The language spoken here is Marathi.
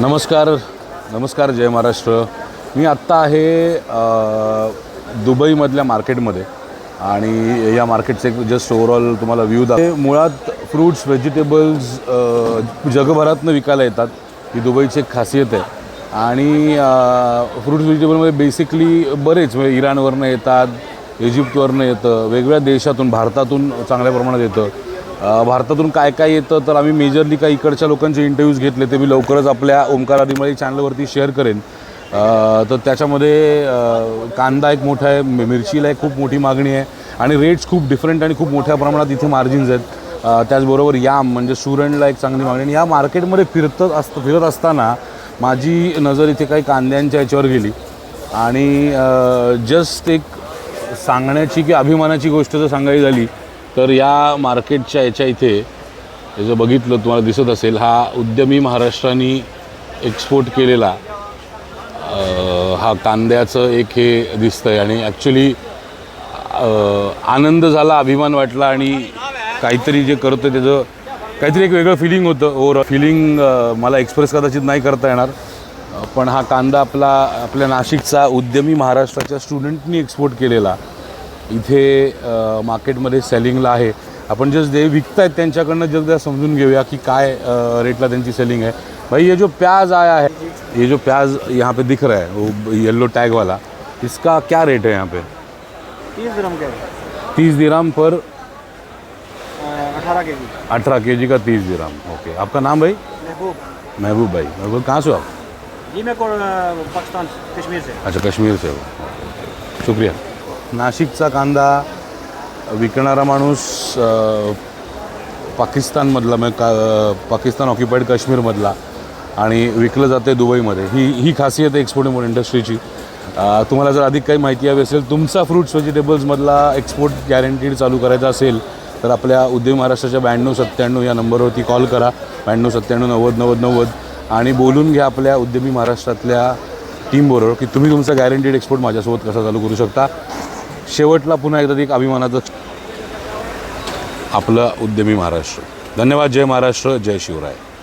नमस्कार नमस्कार जय महाराष्ट्र. मी आत्ता आहे दुबईमधल्या मार्केटमध्ये आणि या मार्केटचे एक जस्ट ओवरऑल तुम्हाला व्ह्यू दा मुळात फ्रूट्स व्हेजिटेबल्स जगभरातनं विकायला येतात. ही दुबईची एक खासियत आहे. आणि फ्रूट्स व्हेजिटेबलमध्ये बेसिकली बरेच म्हणजे इराणवरनं येतात इजिप्तवरनं येतं वेगवेगळ्या देशातून भारतातून चांगल्या प्रमाणात येतं. भारतातून काय काय येतं तर आम्ही मेजरली काही इकडच्या लोकांचे इंटरव्ह्यूज घेतले ते मी लवकरच आपल्या ओंकार आदिमाळी चॅनलवरती शेअर करेन. तर त्याच्यामध्ये कांदा एक मोठा आहे मिरचीला एक खूप मोठी मागणी आहे आणि रेट्स खूप डिफरंट आणि खूप मोठ्या प्रमाणात इथे मार्जिन्स आहेत. त्याचबरोबर याम म्हणजे सुरणला एक चांगली मागणी आणि या मार्केटमध्ये फिरत असत फिरत असताना माझी नजर इथे काही कांद्यांच्या याच्यावर गेली. आणि जस्ट एक सांगण्याची की अभिमानाची गोष्ट जर सांगायची झाली तर या मार्केटच्या याच्या इथे हे जर बघितलं तुम्हाला दिसत असेल हा उद्यमी महाराष्ट्राने एक्सपोर्ट केलेला हा कांद्याचं एक हे दिसतं आहे आणि ॲक्च्युली आनंद झाला अभिमान वाटला आणि काहीतरी जे करतो त्याचं काहीतरी एक वेगळं फिलिंग होतं. ओवर फिलिंग मला एक्सप्रेस कदाचित नाही करता येणार. पण हा कांदा आपला आपल्या नाशिकचा उद्यमी महाराष्ट्राच्या स्टुडंटनी एक्सपोर्ट केलेला. इथे मार्केटमध्ये सेलिंगला आहे. आपण जस्ट जे विकतायत त्यांच्याकडनं जर समजून घेऊया की काय रेटला त्यांची सेलिंग है भाई ये जो प्याज आया है ये जो प्याज यहाँ पे दिख रहा है वो येलो टैग वाला इसका क्या रेट है यहाँ पे? तीस ग्राम का तीस दिराम पर अठारह के जी। अठारह के जी का तीस दिराम ओके आपका नाम भाई? महबूब। महबूब भाई महबूब कहाँ से हो आप? जी मैं पाकिस्तान कश्मीर से। अच्छा काश्मीर से हो शुक्रिया। नाशिकचा कांदा विकणारा माणूस पाकिस्तानमधला म्हणजे का पाकिस्तान ऑक्युपाईड काश्मीरमधला आणि विकलं जाते दुबईमध्ये. ही ही खासियत आहे एक्सपोर्ट इम्पोर्ट इंडस्ट्रीची तुम्हाला जर अधिक काही माहिती हवी असेल तुमचा फ्रूट्स व्हेजिटेबल्समधला एक्सपोर्ट गॅरंटीड चालू करायचा असेल तर आपल्या उद्योग महाराष्ट्राच्या ब्याण्णव सत्त्याण्णव या नंबरवरती कॉल करा. ब्याण्णव सत्त्याण्णव नव्वद नव्वद नव्वद. आणि बोलून घ्या आपल्या उद्यमी महाराष्ट्रातल्या टीमबरोबर की तुम्ही तुमचा गॅरंटीड एक्सपोर्ट माझ्यासोबत कसा चालू करू शकता. शेवटला पुन्हा एकदा एक अभिमानाचं आपलं उद्यमी महाराष्ट्र. धन्यवाद जय महाराष्ट्र जय शिवराय.